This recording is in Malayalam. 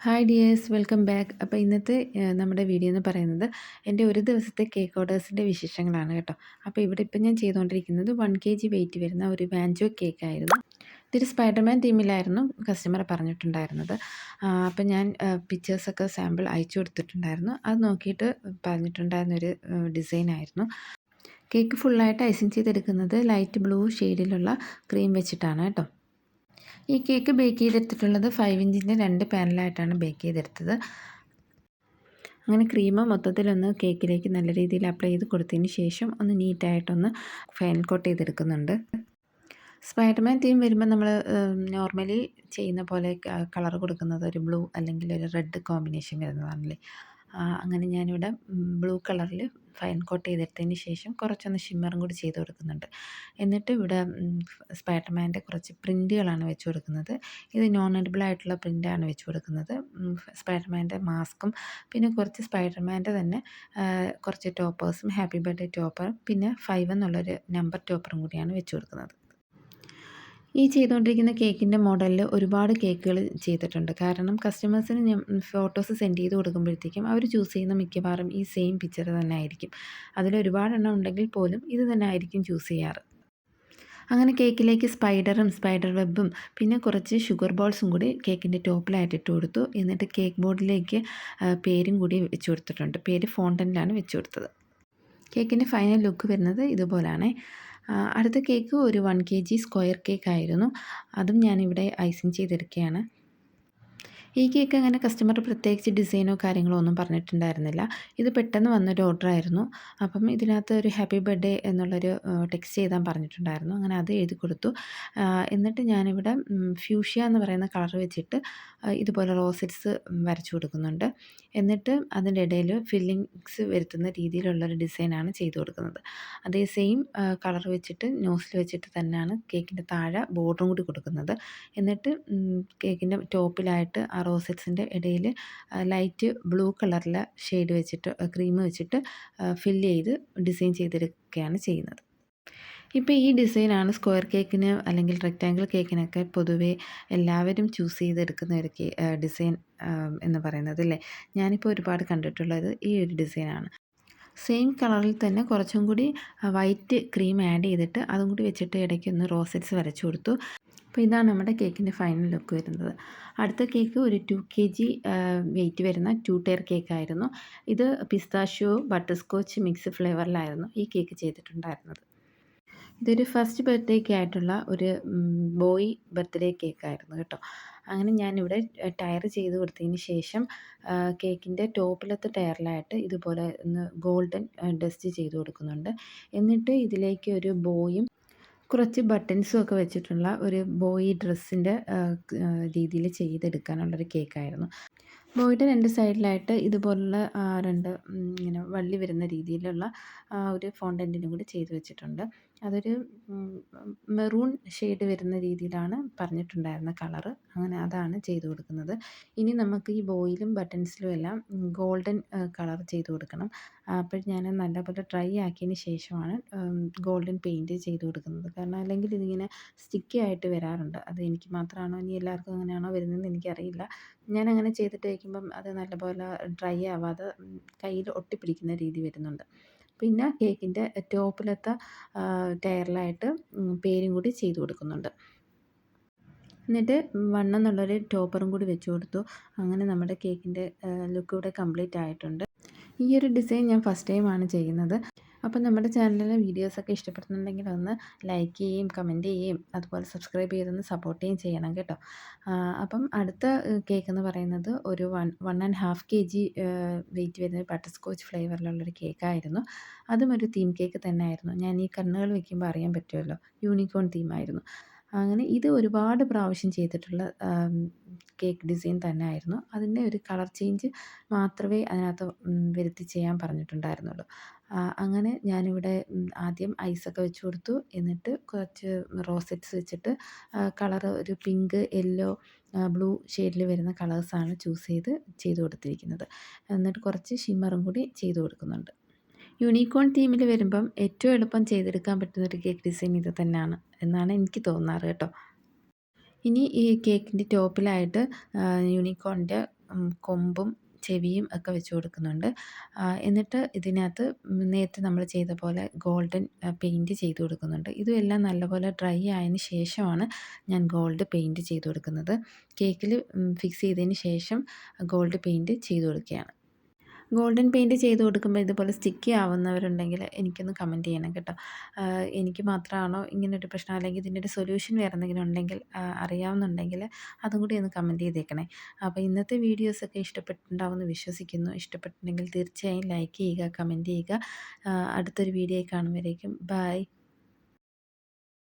ഹായ് ഡിയേഴ്സ് വെൽക്കം ബാക്ക് അപ്പോൾ ഇന്നത്തെ നമ്മുടെ വീഡിയോ എന്ന് പറയുന്നത് എന്റെ ഒരു ദിവസത്തെ കേക്ക് ഓർഡേഴ്സിന്റെ വിശേഷങ്ങളാണ് കേട്ടോ. അപ്പോൾ ഇവിടെ ഇപ്പം ഞാൻ ചെയ്തുകൊണ്ടിരിക്കുന്നത് വൺ കെ ജി വെയിറ്റ് വരുന്ന ഒരു വാൻജോ കേക്ക് ആയിരുന്നു. ഇതൊരു സ്പൈഡർമാൻ തീമിലായിരുന്നു കസ്റ്റമർ പറഞ്ഞിട്ടുണ്ടായിരുന്നത്. അപ്പം ഞാൻ പിക്ചേഴ്സൊക്കെ സാമ്പിൾ അയച്ചു കൊടുത്തിട്ടുണ്ടായിരുന്നു. അത് നോക്കിയിട്ട് പറഞ്ഞിട്ടുണ്ടായിരുന്നൊരു ഡിസൈനായിരുന്നു കേക്ക് ഫുള്ളായിട്ട് ഐസിങ് ചെയ്തെടുക്കുന്നത് ലൈറ്റ് ബ്ലൂ ഷെയ്ഡിലുള്ള ക്രീം വെച്ചിട്ടാണ് കേട്ടോ. ഈ കേക്ക് ബേക്ക് ചെയ്തെടുത്തിട്ടുള്ളത് ഫൈവ് ഇഞ്ചിന്റെ രണ്ട് പാനലായിട്ടാണ് ബേക്ക് ചെയ്തെടുത്തത്. അങ്ങനെ ക്രീം മൊത്തത്തിലൊന്ന് കേക്കിലേക്ക് നല്ല രീതിയിൽ അപ്ലൈ ചെയ്ത് കൊടുത്തതിന് ശേഷം ഒന്ന് നീറ്റായിട്ടൊന്ന് ഫൈൻ കോട്ട് ചെയ്തെടുക്കുന്നുണ്ട്. സ്പൈഡർമാൻ തീം വരുമ്പോൾ നമ്മൾ നോർമലി ചെയ്യുന്ന പോലെ കളർ കൊടുക്കുന്നത് ഒരു ബ്ലൂ അല്ലെങ്കിൽ ഒരു റെഡ് കോമ്പിനേഷൻ വരുന്നതാണല്ലേ? അങ്ങനെ ഞാനിവിടെ ബ്ലൂ കളറിൽ ഫൈൻ കോട്ട് ചെയ്തെടുത്തതിന് ശേഷം കുറച്ചൊന്ന് ഷിമ്മറും കൂടി ചെയ്ത് കൊടുക്കുന്നുണ്ട്. എന്നിട്ട് ഇവിടെ സ്പൈഡർമാന്റെ കുറച്ച് പ്രിന്റുകളാണ് വെച്ച് കൊടുക്കുന്നത്. ഇത് നോൺ എഡിബിൾ ആയിട്ടുള്ള പ്രിന്റാണ് വെച്ച് കൊടുക്കുന്നത്. സ്പൈഡർമാന്റെ മാസ്കും പിന്നെ കുറച്ച് സ്പൈഡർമാന്റെ തന്നെ കുറച്ച് ടോപ്പേഴ്സും ഹാപ്പി ബർത്ത്ഡേ ടോപ്പർ പിന്നെ ഫൈവ് എന്നുള്ളൊരു നമ്പർ ടോപ്പറും കൂടിയാണ് വെച്ച് കൊടുക്കുന്നത്. ഈ ചെയ്തുകൊണ്ടിരിക്കുന്ന കേക്കിന്റെ മോഡലിൽ ഒരുപാട് കേക്കുകൾ ചെയ്തിട്ടുണ്ട്. കാരണം കസ്റ്റമേഴ്സിന് ഞാൻ ഫോട്ടോസ് സെൻഡ് ചെയ്ത് കൊടുക്കുമ്പോഴത്തേക്കും അവർ ചൂസ് ചെയ്യുന്ന മിക്കവാറും ഈ സെയിം പിക്ചർ തന്നെ ആയിരിക്കും. അതിൽ ഒരുപാടെണ്ണം ഉണ്ടെങ്കിൽ പോലും ഇത് തന്നെ ആയിരിക്കും ചൂസ് ചെയ്യാറ്. അങ്ങനെ കേക്കിലേക്ക് സ്പൈഡറും സ്പൈഡർ വെബും പിന്നെ കുറച്ച് ഷുഗർ ബോൾസും കൂടി കേക്കിന്റെ ടോപ്പിലായിട്ട് ഇട്ട് കൊടുത്തു. എന്നിട്ട് കേക്ക് ബോർഡിലേക്ക് പേരും കൂടി വെച്ച് കൊടുത്തിട്ടുണ്ട്. പേര് ഫോണ്ടനിലാണ് വെച്ച് കൊടുത്തത്. കേക്കിന്റെ ഫൈനൽ ലുക്ക് വരുന്നത് ഇതുപോലാണ്. അടുത്ത കേക്ക് ഒരു one K G square cake ആയിരുന്നു അതും ഞാനിവിടെ ഐസിങ് ചെയ്തെടുക്കുകയാണ് ഈ കേക്ക് അങ്ങനെ കസ്റ്റമർ പ്രത്യേകിച്ച് ഡിസൈനോ കാര്യങ്ങളോ ഒന്നും പറഞ്ഞിട്ടുണ്ടായിരുന്നില്ല. ഇത് പെട്ടെന്ന് വന്നൊരു ഓർഡർ ആയിരുന്നു. അപ്പം ഇതിനകത്ത് ഒരു ഹാപ്പി ബർത്ത്ഡേ എന്നുള്ളൊരു ടെക്സ്റ്റ് എഴുതാൻ പറഞ്ഞിട്ടുണ്ടായിരുന്നു. അങ്ങനെ അത് എഴുതി കൊടുത്തു. എന്നിട്ട് ഞാനിവിടെ ഫ്യൂഷ്യ എന്ന് പറയുന്ന കളർ വെച്ചിട്ട് ഇതുപോലെ റോസറ്റ്സ് വരച്ചു കൊടുക്കുന്നുണ്ട്. എന്നിട്ട് അതിന്റെ ഇടയിൽ ഫില്ലിങ്സ് വരുത്തുന്ന രീതിയിലുള്ളൊരു ഡിസൈനാണ് ചെയ്തു കൊടുക്കുന്നത്. അതേ സെയിം കളർ വെച്ചിട്ട് നോസിൽ വെച്ചിട്ട് തന്നെയാണ് കേക്കിന്റെ താഴെ ബോർഡറും കൂടി കൊടുക്കുന്നത്. എന്നിട്ട് കേക്കിന്റെ ടോപ്പിലായിട്ട് ആ റോസറ്റ്സിന്റെ ഇടയിൽ ലൈറ്റ് ബ്ലൂ കളറിലെ ഷെയ്ഡ് വെച്ചിട്ട് ക്രീം വെച്ചിട്ട് ഫില്ല് ചെയ്ത് ഡിസൈൻ ചെയ്തെടുക്കുകയാണ് ചെയ്യുന്നത്. ഇപ്പോൾ ഈ ഡിസൈനാണ് സ്ക്വയർ കേക്കിന് അല്ലെങ്കിൽ റെക്റ്റാങ്കിൾ കേക്കിനൊക്കെ പൊതുവേ എല്ലാവരും ചൂസ് ചെയ്തെടുക്കുന്ന ഒരു ഡിസൈൻ എന്ന് പറയുന്നത് അല്ലേ? ഞാനിപ്പോൾ ഒരുപാട് കണ്ടിട്ടുള്ളത് ഈ ഒരു ഡിസൈനാണ്. സെയിം കളറിൽ തന്നെ കുറച്ചും കൂടി വൈറ്റ് ക്രീം ആഡ് ചെയ്തിട്ട് അതും കൂടി വെച്ചിട്ട് ഇടയ്ക്ക് ഒന്ന് റോസറ്റ്സ് വരച്ചു കൊടുത്തു. അപ്പോൾ ഇതാണ് നമ്മുടെ കേക്കിന്റെ ഫൈനൽ ലുക്ക് വരുന്നത്. അടുത്ത കേക്ക് ഒരു ടു കെ ജി വെയിറ്റ് വരുന്ന ടു ടയർ കേക്കായിരുന്നു ഇത് പിസ്താഷ്യോ ബട്ടർ സ്കോച്ച് മിക്സ് ഫ്ലേവറിലായിരുന്നു ഈ കേക്ക് ചെയ്തിട്ടുണ്ടായിരുന്നത്. ഇതൊരു ഫസ്റ്റ് ബർത്ത്ഡേക്ക് ആയിട്ടുള്ള ഒരു ബോയ് ബർത്ത്ഡേ കേക്കായിരുന്നു കേട്ടോ. അങ്ങനെ ഞാനിവിടെ ടയർ ചെയ്ത് കൊടുത്തതിന് ശേഷം കേക്കിന്റെ ടോപ്പിലത്തെ ടയറിലായിട്ട് ഇതുപോലെ ഒന്ന് ഗോൾഡൻ ഡസ്റ്റ് ചെയ്ത് കൊടുക്കുന്നുണ്ട്. എന്നിട്ട് ഇതിലേക്ക് ഒരു ബോയും കുറച്ച് ബട്ടൺസും ഒക്കെ വെച്ചിട്ടുള്ള ഒരു ബോയ് ഡ്രസ്സിന്റെ രീതിയിൽ ചെയ്തെടുക്കാനുള്ളൊരു കേക്കായിരുന്നു. ബോയുടെ രണ്ട് സൈഡിലായിട്ട് ഇതുപോലുള്ള രണ്ട് ഇങ്ങനെ വള്ളി വരുന്ന രീതിയിലുള്ള ഒരു ഫോണ്ടന്റിനും കൂടി ചെയ്തു വെച്ചിട്ടുണ്ട്. അതൊരു മെറൂൺ ഷെയ്ഡ് വരുന്ന രീതിയിലാണ് പറഞ്ഞിട്ടുണ്ടായിരുന്ന കളറ് അങ്ങനെ അതാണ് ചെയ്തു കൊടുക്കുന്നത്. ഇനി നമുക്ക് ഈ ബോയിലും ബട്ടൺസിലും എല്ലാം ഗോൾഡൻ കളർ ചെയ്തു കൊടുക്കണം. അപ്പോൾ ഞാൻ നല്ലപോലെ ഡ്രൈ ആക്കിയതിന് ശേഷമാണ് ഗോൾഡൻ പെയിന്റ് ചെയ്തു കൊടുക്കുന്നത്. കാരണം അല്ലെങ്കിൽ ഇതിങ്ങനെ സ്റ്റിക്കി ആയിട്ട് വരാറുണ്ട്. അത് എനിക്ക് മാത്രമാണോ ഇനി എല്ലാവർക്കും അങ്ങനെയാണോ വരുന്നതെന്ന് എനിക്കറിയില്ല. ഞാൻ അങ്ങനെ ചെയ്തിട്ട് വയ്ക്കുമ്പം അത് നല്ലപോലെ ഡ്രൈ ആവാതെ കയ്യിൽ ഒട്ടിപ്പിടിക്കുന്ന രീതി വരുന്നുണ്ട്. പിന്നെ കേക്കിന്റെ ടോപ്പിലത്തെ ടയറിലായിട്ട് പേരും കൂടി ചെയ്തു കൊടുക്കുന്നുണ്ട്. എന്നിട്ട് വണ്ണം എന്നുള്ളൊരു ടോപ്പറും കൂടി വെച്ച് കൊടുത്തു. അങ്ങനെ നമ്മുടെ കേക്കിന്റെ ലുക്ക് ഇവിടെ കംപ്ലീറ്റ് ആയിട്ടുണ്ട്. ഈ ഒരു ഡിസൈൻ ഞാൻ ഫസ്റ്റ് ടൈമാണ് ചെയ്യുന്നത്. അപ്പം നമ്മുടെ ചാനലിലെ വീഡിയോസൊക്കെ ഇഷ്ടപ്പെടുന്നുണ്ടെങ്കിൽ ഒന്ന് ലൈക്ക് ചെയ്യുകയും കമന്റ് ചെയ്യുകയും അതുപോലെ സബ്സ്ക്രൈബ് ചെയ്തൊന്ന് സപ്പോർട്ട് ചെയ്യുകയും ചെയ്യണം കേട്ടോ. അപ്പം അടുത്ത കേക്ക് എന്ന് പറയുന്നത് ഒരു one one and half K G weight വരുന്ന ബട്ടർ സ്കോച്ച് ഫ്ലേവറിലുള്ളൊരു കേക്കായിരുന്നു. അതും ഒരു തീം കേക്ക് തന്നെ ആയിരുന്നു ഞാൻ ഈ കണ്ണുകൾ വെക്കുമ്പോൾ അറിയാൻ പറ്റുമല്ലോ യൂണിക്കോൺ തീമായിരുന്നു. അങ്ങനെ ഇത് ഒരുപാട് പ്രാവശ്യം ചെയ്തിട്ടുള്ള കേക്ക് ഡിസൈൻ തന്നെ ആയിരുന്നു അതിന്റെ ഒരു കളർ ചേഞ്ച് മാത്രമേ അതിനകത്ത് വരുത്തി ചെയ്യാൻ പറഞ്ഞിട്ടുണ്ടായിരുന്നുള്ളൂ. അങ്ങനെ ഞാനിവിടെ ആദ്യം ഐസൊക്കെ വെച്ച് കൊടുത്തു. എന്നിട്ട് കുറച്ച് റോസെറ്റ്സ് വെച്ചിട്ട് കളർ ഒരു പിങ്ക് യെല്ലോ ബ്ലൂ ഷെയ്ഡിൽ വരുന്ന കളേഴ്സാണ് ചൂസ് ചെയ്ത് ചെയ്ത് കൊടുത്തിരിക്കുന്നത്. എന്നിട്ട് കുറച്ച് ഷിമ്മറും കൂടി ചെയ്ത് കൊടുക്കുന്നുണ്ട്. യൂണിക്കോൺ തീമിൽ വരുമ്പം ഏറ്റവും എളുപ്പം ചെയ്തെടുക്കാൻ പറ്റുന്ന ഒരു കേക്ക് ഡിസൈൻ ഇത് തന്നെയാണ് എന്നാണ് എനിക്ക് തോന്നാറ് കേട്ടോ. ഇനി ഈ കേക്കിന്റെ ടോപ്പിലായിട്ട് യൂണിക്കോണിന്റെ കൊമ്പും ചെവിയും ഒക്കെ വെച്ച് കൊടുക്കുന്നുണ്ട്. എന്നിട്ട് ഇതിനകത്ത് നേരത്തെ നമ്മൾ ചെയ്ത പോലെ ഗോൾഡൻ പെയിന്റ് ചെയ്ത് കൊടുക്കുന്നുണ്ട്. ഇതും എല്ലാം നല്ലപോലെ ഡ്രൈ ആയതിന് ശേഷമാണ് ഞാൻ ഗോൾഡ് പെയിന്റ് ചെയ്ത് കൊടുക്കുന്നത്. കേക്കിൽ ഫിക്സ് ചെയ്തതിന് ശേഷം ഗോൾഡ് പെയിന്റ് ചെയ്ത് കൊടുക്കുകയാണ്. ഗോൾഡൻ പെയിന്റ് ചെയ്ത് കൊടുക്കുമ്പോൾ ഇതുപോലെ സ്റ്റിക്കി ആവുന്നവരുണ്ടെങ്കിൽ എനിക്കൊന്ന് കമന്റ് ചെയ്യണം കേട്ടോ. എനിക്ക് മാത്രമാണോ ഇങ്ങനൊരു പ്രശ്നം? അല്ലെങ്കിൽ ഇതിന്റെ ഒരു സൊല്യൂഷൻ വേറെ എന്തെങ്കിലും ഉണ്ടെങ്കിൽ അറിയാവുന്നുണ്ടെങ്കിൽ അതും കൂടി ഒന്ന് കമന്റ് ചെയ്തേക്കണേ. അപ്പോൾ ഇന്നത്തെ വീഡിയോസൊക്കെ ഇഷ്ടപ്പെട്ടിട്ടുണ്ടാവുമെന്ന് വിശ്വസിക്കുന്നു. ഇഷ്ടപ്പെട്ടിട്ടുണ്ടെങ്കിൽ തീർച്ചയായും ലൈക്ക് ചെയ്യുക കമന്റ് ചെയ്യുക. അടുത്തൊരു വീഡിയോ കാണുമ്പോഴേക്കും ബൈ.